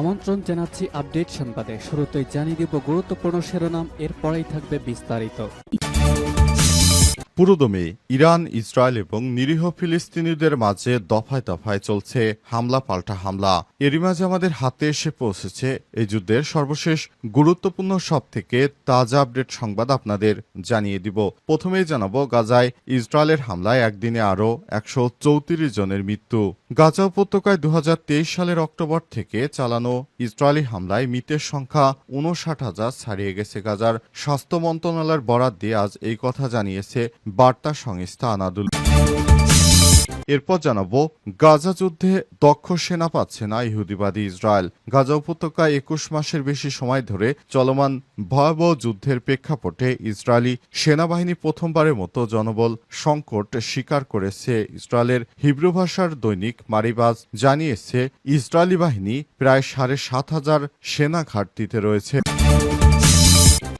আমন্ত্রণ জানাচ্ছি আপডেট সংবাদে। শুরুতেই জানিয়ে দিব গুরুত্বপূর্ণ শিরোনাম, এরপরেই থাকবে বিস্তারিত। পুরোদমে ইরান, ইসরায়েল এবং নিরীহ ফিলিস্তিনিদের মাঝে দফায় দফায় চলছে হামলা পাল্টা হামলা। এরই মাঝে আমাদের হাতে এসে পৌঁছেছে এই যুদ্ধের সর্বশেষ গুরুত্বপূর্ণ সব থেকে তাজা আপডেট সংবাদ আপনাদের জানিয়ে দিব। প্রথমেই জানাব, গাজায় ইসরায়েলের হামলায় একদিনে আরও একশো চৌত্রিশ জনের মৃত্যু। গাজা উপত্যকায় দু হাজার তেইশ সালের অক্টোবর থেকে চালানো ইসরায়েলি হামলায় মৃতের সংখ্যা উনষাট হাজার ছাড়িয়ে গেছে গাজার স্বাস্থ্য মন্ত্রণালয়ের বরাদ্দে দিয়ে আজ এই কথা জানিয়েছে বার্তা সংস্থা আনাদুল এরপর জানাব, গাজা যুদ্ধে দক্ষ সেনা পাচ্ছে না ইহুদিবাদী ইসরায়েল। গাজা উপত্যকায় একুশ মাসের বেশি সময় ধরে চলমান ভয়াবহ যুদ্ধের প্রেক্ষাপটে ইসরায়েলি সেনাবাহিনী প্রথমবারের মতো জনবল সংকট স্বীকার করেছে। ইসরায়েলের হিব্রু ভাষার দৈনিক মারিবাজ জানিয়েছে, ইসরায়েলি বাহিনী প্রায় সাড়ে সাত হাজার সেনা ঘাটতিতে রয়েছে।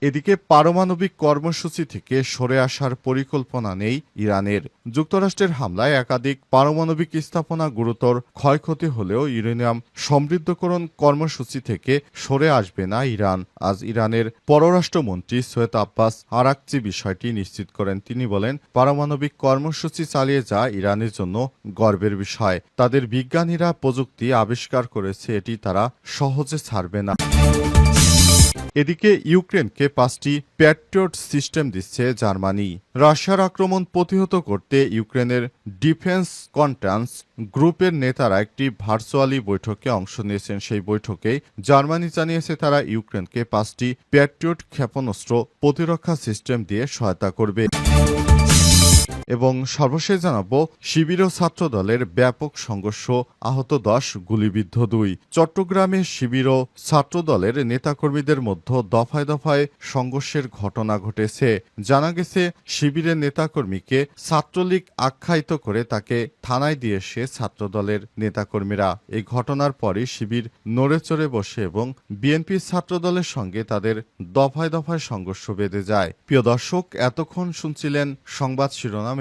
এদিকে পারমাণবিক কর্মসূচি থেকে সরে আসার পরিকল্পনা নেই ইরানের। যুক্তরাষ্ট্রের হামলায় একাধিক পারমাণবিক স্থাপনা গুরুতর ক্ষয়ক্ষতি হলেও ইউরেনিয়াম সমৃদ্ধকরণ কর্মসূচি থেকে সরে আসবে না ইরান। আজ ইরানের পররাষ্ট্রমন্ত্রী সৈয়দ আব্বাস আরাকচি বিষয়টি নিশ্চিত করেন। তিনি বলেন, পারমাণবিক কর্মসূচি চালিয়ে যা ইরানের জন্য গর্বের বিষয়। তাদের বিজ্ঞানীরা প্রযুক্তি আবিষ্কার করেছে, এটি তারা সহজে ছাড়বে না। এদিকে ইউক্রেনকে পাঁচটি প্যাট্রিয়ট সিস্টেম দিচ্ছে জার্মানি। রাশিয়ার আক্রমণ প্রতিহত করতে ইউক্রেনের ডিফেন্স কনফারেন্স গ্রুপের নেতারা একটি ভার্চুয়ালি বৈঠকে অংশ নিয়েছেন। সেই বৈঠকে জার্মানি জানিয়েছে তারা ইউক্রেনকে পাঁচটি প্যাট্রিয়ট ক্ষেপণাস্ত্র প্রতিরক্ষা সিস্টেম দিয়ে সহায়তা করবে। এবং সর্বশেষ জানাব, শিবির ও ছাত্র দলের ব্যাপক সংঘর্ষ, আহত দশ, গুলিবিদ্ধ দুই। চট্টগ্রামে শিবির ও ছাত্র দলের নেতাকর্মীদের মধ্যে দফায় দফায় সংঘর্ষের ঘটনা ঘটেছে। জানা গেছে, শিবিরের নেতাকর্মীকে ছাত্রলীগ আখ্যায়িত করে তাকে থানায় দিয়ে এসে ছাত্রদলের নেতাকর্মীরা। এই ঘটনার পরই শিবির নড়ে চড়ে বসে এবং বিএনপি ছাত্রদলের সঙ্গে তাদের দফায় দফায় সংঘর্ষ বেঁধে যায়। প্রিয় দর্শক, এতক্ষণ শুনছিলেন সংবাদ শিরোনাম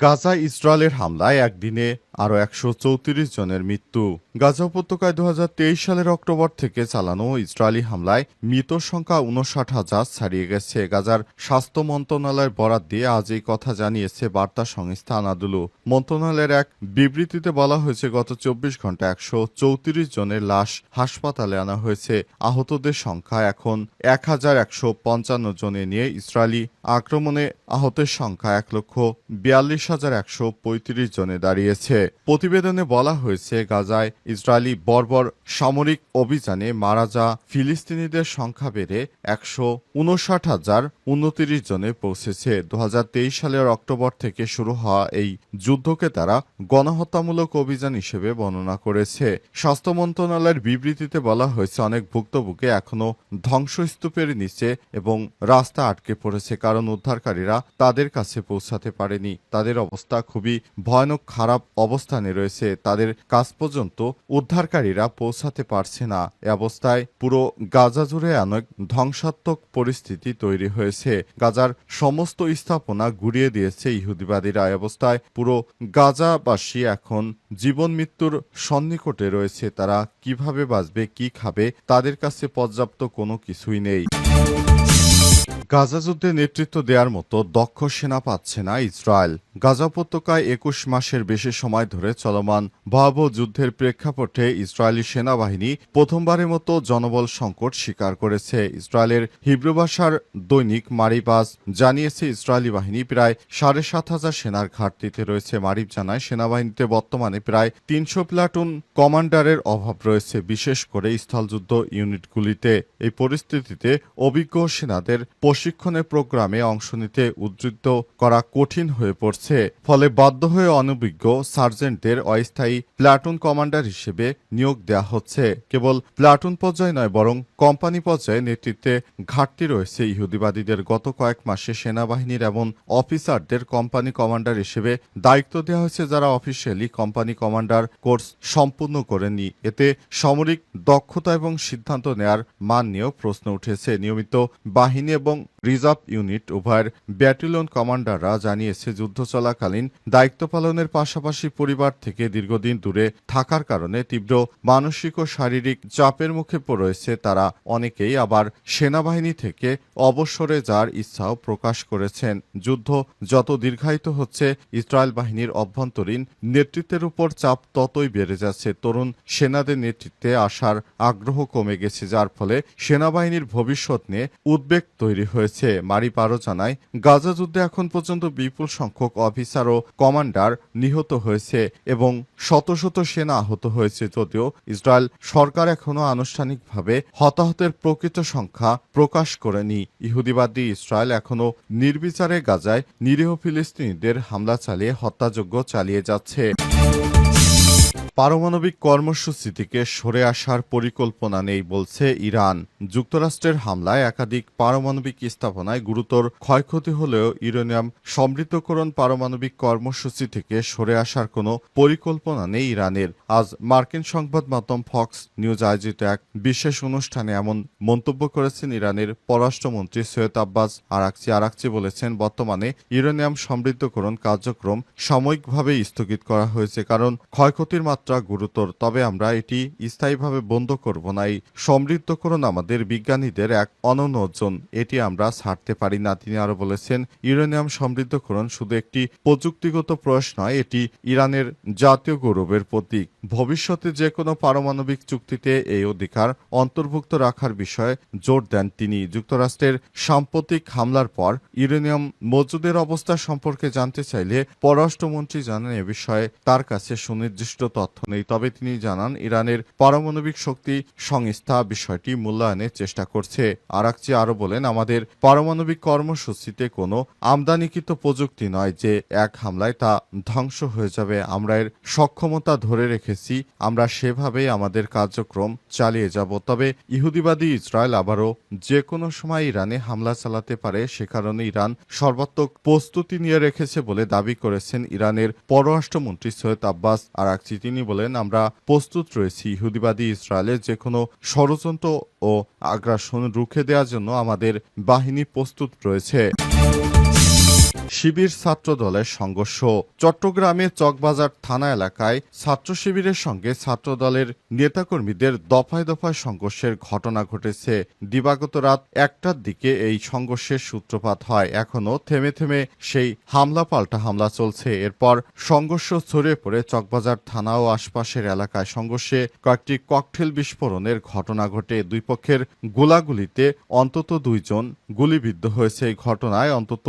গাজা ইসরায়েলের হামলায় একদিনে আরও একশো চৌত্রিশ জনের মৃত্যু। গাজা উপত্যকায় দু হাজার তেইশ সালের অক্টোবর থেকে চালানো ইসরায়েলি হামলায় মৃত সংখ্যা উনষাট হাজার ছাড়িয়ে গেছে। গাজার স্বাস্থ্য মন্ত্রণালয়ের বরাত দিয়ে আজ এই কথা জানিয়েছে বার্তা সংস্থা আনাদুলু। মন্ত্রণালয়ের এক বিবৃতিতে বলা হয়েছে, গত চব্বিশ ঘণ্টা একশো চৌত্রিশ জনের লাশ হাসপাতালে আনা হয়েছে। আহতদের সংখ্যা এখন এক হাজার একশো পঞ্চান্ন জনে নিয়ে ইসরায়েলি আক্রমণে আহতের সংখ্যা এক লক্ষ বিয়াল্লিশ হাজার একশো পঁয়ত্রিশ জনে দাঁড়িয়েছে। প্রতিবেদনে বলা হয়েছে, গাজায় ইসরায়েলি বর্বর সামরিক অভিযানে মারা যা ফিলিস্তিনিদের সংখ্যা বেড়ে একশো উনষাট হাজার উনত্রিশ জনে পৌঁছেছে। দু সালের অক্টোবর থেকে শুরু হওয়া এই যুদ্ধকে তারা গণহত্যামূলক অভিযান হিসেবে বর্ণনা করেছে। স্বাস্থ্য মন্ত্রণালয়ের বিবৃতিতে বলা হয়েছে, অনেক ভুক্তভোগী এখনও ধ্বংসস্তূপের নিচে এবং রাস্তা আটকে পড়েছে, কারণ উদ্ধারকারীরা তাদের কাছে পৌঁছাতে পারেনি। তাদের অবস্থা খুবই ভয়ানক, খারাপ অবস্থানে রয়েছে, তাদের কাজ পর্যন্ত উদ্ধারকারীরা পৌঁছাতে পারছে না। এ অবস্থায় পুরো গাজা জুড়ে অনেক ধ্বংসাত্মক পরিস্থিতি তৈরি হয়েছে। গাজার সমস্ত স্থাপনা গুড়িয়ে দিয়েছে ইহুদিবাদীরা। অবস্থায় পুরো গাজাবাসী এখন জীবন মৃত্যুর সন্নিকটে রয়েছে। তারা কীভাবে বাঁচবে, কি খাবে, তাদের কাছে পর্যাপ্ত কোনো কিছুই নেই। গাজা যুদ্ধে নেতৃত্ব দেওয়ার মতো দক্ষ সেনা পাচ্ছে না ইসরায়েল। গাজা উপত্যকায় একুশ মাসের বেশি সময় ধরে চলমান ভয়াবহ যুদ্ধের প্রেক্ষাপটে ইসরায়েলি সেনাবাহিনী প্রথমবারের মতো জনবল সংকট স্বীকার করেছে। ইসরায়েলের হিব্রু ভাষার দৈনিক মারিবাস জানিয়েছে, ইসরায়েলি বাহিনী প্রায় সাড়ে সাত হাজার সেনার ঘাটতিতে রয়েছে। মারিব জানায়, সেনাবাহিনীতে বর্তমানে প্রায় তিনশো প্লাটুন কমান্ডারের অভাব রয়েছে, বিশেষ করে স্থলযুদ্ধ ইউনিটগুলিতে। এই পরিস্থিতিতে অভিজ্ঞ সেনাদের প্রশিক্ষণের প্রোগ্রামে অংশ নিতে উদ্ধৃত করা কঠিন হয়ে পড়ছে। ফলে বাধ্য হয়ে অনভিজ্ঞ সার্জেন্টদের অস্থায়ী প্লাটুন কমান্ডার হিসেবে নিয়োগ দেওয়া হচ্ছে। কেবল প্লাটুন পর্যায়ে নয়, বরং কোম্পানি পর্যায়ে নেতৃত্বে ঘাটতি রয়েছে। ইহুদিবাদীদের গত কয়েক মাসে সেনাবাহিনীর এমন অফিসারদের কোম্পানি কমান্ডার হিসেবে দায়িত্ব দেওয়া হয়েছে, যারা অফিসিয়ালি কোম্পানি কমান্ডার কোর্স সম্পূর্ণ করেনি এতে সামরিক দক্ষতা এবং সিদ্ধান্ত নেয়ার মান নিয়েও প্রশ্ন উঠেছে। নিয়মিত বাহিনী এবং রিজার্ভ ইউনিট উভয়ের ব্যাটালিয়ন কমান্ডাররা জানিয়েছে, যুদ্ধ চলাকালীন দায়িত্ব পালনের পাশাপাশি পরিবার থেকে দীর্ঘদিন দূরে থাকার কারণে তীব্র মানসিক ও শারীরিক চাপের মুখে রয়েছে তারা। অনেকেই আবার সেনাবাহিনী থেকে অবসরে যাওয়ার ইচ্ছাও প্রকাশ করেছেন। যুদ্ধ যত দীর্ঘায়িত হচ্ছে, ইসরায়েল বাহিনীর অভ্যন্তরীণ নেতৃত্বের উপর চাপ ততই বেড়ে যাচ্ছে। তরুণ সেনাদের নেতৃত্বে আসার আগ্রহ কমে গেছে, যার ফলে সেনাবাহিনীর ভবিষ্যৎ নিয়ে উদ্বেগ তৈরি হয়েছে। মারি পারো জানায়, গাজা যুদ্ধে এখন পর্যন্ত বিপুল সংখ্যক অফিসার ও কমান্ডার নিহত হয়েছে এবং শত শত সেনা আহত হয়েছে যদিও ইসরায়েল সরকার এখনও আনুষ্ঠানিকভাবে হতাহতের প্রকৃত সংখ্যা প্রকাশ করেনি। ইহুদিবাদী ইসরায়েল এখনও নির্বিচারে গাজায় নিরীহ ফিলিস্তিনিদের হামলা চালিয়ে হত্যাযজ্ঞ চালিয়ে যাচ্ছে। পারমাণবিক কর্মসূচি থেকে সরে আসার পরিকল্পনা নেই বলছে ইরান। যুক্তরাষ্ট্রের হামলায় একাধিক পারমাণবিক স্থাপনায় গুরুতর ক্ষয়ক্ষতি হলেও ইউরেনিয়াম সমৃদ্ধকরণ পারমাণবিক কর্মসূচি থেকে সরে আসার কোনো পরিকল্পনা নেই ইরানের। আজ মার্কিন সংবাদ মাধ্যম ফক্স নিউজ আয়োজিত এক বিশেষ অনুষ্ঠানে এমন মন্তব্য করেছেন ইরানের পররাষ্ট্রমন্ত্রী সৈয়দ আব্বাস আরাকচি। আরাকচি বলেছেন, বর্তমানে ইউরেনিয়াম সমৃদ্ধকরণ কার্যক্রম সাময়িকভাবে স্থগিত করা হয়েছে কারণ ক্ষয়ক্ষতির মাত্রা গুরুতর, তবে আমরা এটি স্থায়ীভাবে বন্ধ করব না। এই সমৃদ্ধকরণ আমাদের বিজ্ঞানীদের এক অনন্য অর্জন, এটি আমরা ছাড়তে পারি না, তিনি আরও বলেছেন। ইউরেনিয়াম সমৃদ্ধকরণ শুধু একটি প্রযুক্তিগত প্রয়াস নয়, এটি ইরানের জাতীয় গৌরবের প্রতীক। ভবিষ্যতে যে কোনো পারমাণবিক চুক্তিতে এই অধিকার অন্তর্ভুক্ত রাখার বিষয়ে জোর দেন তিনি। যুক্তরাষ্ট্রের সাম্প্রতিক হামলার পর ইউরেনিয়াম মজুদের অবস্থা সম্পর্কে জানতে চাইলে পররাষ্ট্রমন্ত্রী জানান এ বিষয়ে তার কাছে সুনির্দিষ্ট তথ্য। নেই। তবে তিনি জানান, ইরানের পারমাণবিক শক্তি সংস্থা বিষয়টি মূল্যায়নের চেষ্টা করছে। আরাকচি আরও বলেন, আমাদের পারমাণবিক কর্মসূচিতে কোনো আমদানিকৃত প্রযুক্তি নয় যে এক হামলায় তা ধ্বংস হয়ে যাবে। আমরা এর সক্ষমতা ধরে রেখেছি। আমরা সেভাবেই আমাদের কার্যক্রম চালিয়ে যাব। তবে ইহুদিবাদী ইসরায়েল আবারও যে কোনো সময় ইরানে হামলা চালাতে পারে, সে কারণে ইরান সর্বাত্মক প্রস্তুতি নিয়ে রেখেছে বলে দাবি করেছেন ইরানের পররাষ্ট্রমন্ত্রী সৈয়দ আব্বাস আরাকচি। তিনি বলেন, আমরা প্রস্তুত রয়েছি ইহুদিবাদী ইসরায়েলের যে কোনো ষড়যন্ত্র ও আগ্রাসন রুখে দেওয়ার জন্য আমাদের বাহিনী প্রস্তুত রয়েছে। শিবির ছাত্র দলের সংঘর্ষ। চট্টগ্রামে চকবাজার থানা এলাকায় ছাত্র শিবিরের সঙ্গে ছাত্র দলের নেতাকর্মীদের দফায় দফায় সংঘর্ষের ঘটনা ঘটেছে। দিবাগত রাত একটার দিকে এই সংঘর্ষের সূত্রপাত হয়। এখনও থেমে থেমে সেই হামলা পাল্টা হামলা চলছে। এরপর সংঘর্ষ ছড়িয়ে পড়ে চকবাজার থানা ও আশপাশের এলাকায়। সংঘর্ষে কয়েকটি ককটেল বিস্ফোরণের ঘটনা ঘটে। দুই পক্ষের গোলাগুলিতে অন্তত দুইজন গুলিবিদ্ধ হয়েছে। এই ঘটনায় অন্তত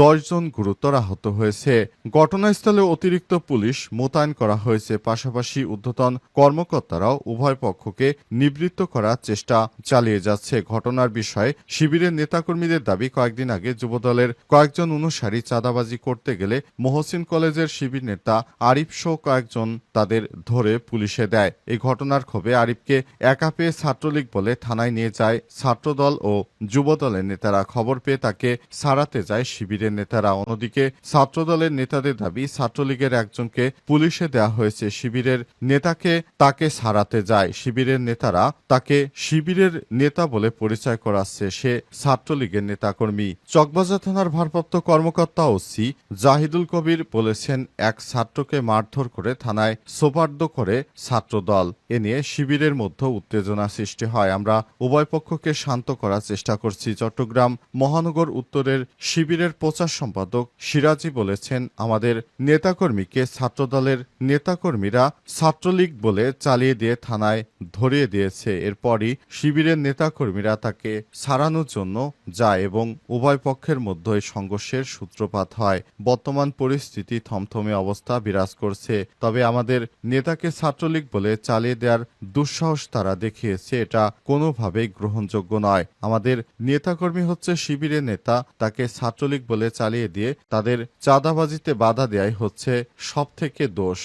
দশজন গুরুতর আহত হয়েছে। ঘটনাস্থলে অতিরিক্ত পুলিশ মোতায়েন করা হয়েছে। পাশাপাশি ঊর্ধ্বতন কর্মকর্তারাও উভয় পক্ষকে নিবৃত্ত করার চেষ্টা চালিয়ে যাচ্ছে। ঘটনার বিষয়ে শিবিরের নেতাকর্মীদের দাবি, কয়েকদিন আগে যুবদলের কয়েকজন অনুসারী চাঁদাবাজি করতে গেলে মহসিন কলেজের শিবির নেতা আরিফ সহ কয়েকজন তাদের ধরে পুলিশে দেয়। এই ঘটনার ক্ষোভে আরিফকে একা পেয়ে ছাত্রলীগ বলে থানায় নিয়ে যায় ছাত্রদল ও যুবদলের নেতারা। খবর পেয়ে তাকে সারাতে যায় শিবিরের নেতারা। অন্যদিকে ছাত্রদলের নেতাদের দাবি ছাত্রলীগের একজনকে পুলিশে দেওয়া হয়েছে শিবিরের নেতাকে তাকে সারাতে যায়। শিবিরের নেতারা তাকে শিবিরের নেতা বলে পরিচয় করাচ্ছে সে ছাত্রলীগের নেতাকর্মী। চকবাজার থানার ভারপ্রাপ্ত কর্মকর্তা ওসি জাহিদুল কবির বলেছেন, এক ছাত্রকে মারধর করে থানায় সোপার্দ করে ছাত্রদল। এ নিয়ে শিবিরের মধ্যে উত্তেজনা সৃষ্টি হয়। আমরা উভয় পক্ষকে শান্ত করার চেষ্টা করছি। চট্টগ্রাম মহানগর উত্তরের শিবিরের প্রচার সম্পাদক সম্পাদক সিরাজি বলেছেন, আমাদের নেতাকর্মীকে ছাত্রদলের নেতাকর্মীরা ছাত্রলীগ বলে চালিয়ে দিয়ে থানায় ধরিয়ে দিয়েছে। এরপরই শিবিরের নেতাকর্মীরা তাকে সারানোর জন্য যায় এবং উভয় পক্ষের মধ্যে সংঘর্ষের সূত্রপাত হয়। বর্তমান পরিস্থিতি থমথমে অবস্থা বিরাজ করছে। তবে আমাদের নেতাকে ছাত্রলীগ বলে চালিয়ে দেওয়ার দুঃসাহস তারা দেখিয়েছে, এটা কোনোভাবেই গ্রহণযোগ্য নয়। আমাদের নেতাকর্মী হচ্ছে শিবিরের নেতা, তাকে ছাত্রলীগ বলে চালিয়ে দিয়ে তাদের চাঁদাবাজিতে বাধা দেয়াই হচ্ছে সবথেকে দোষ।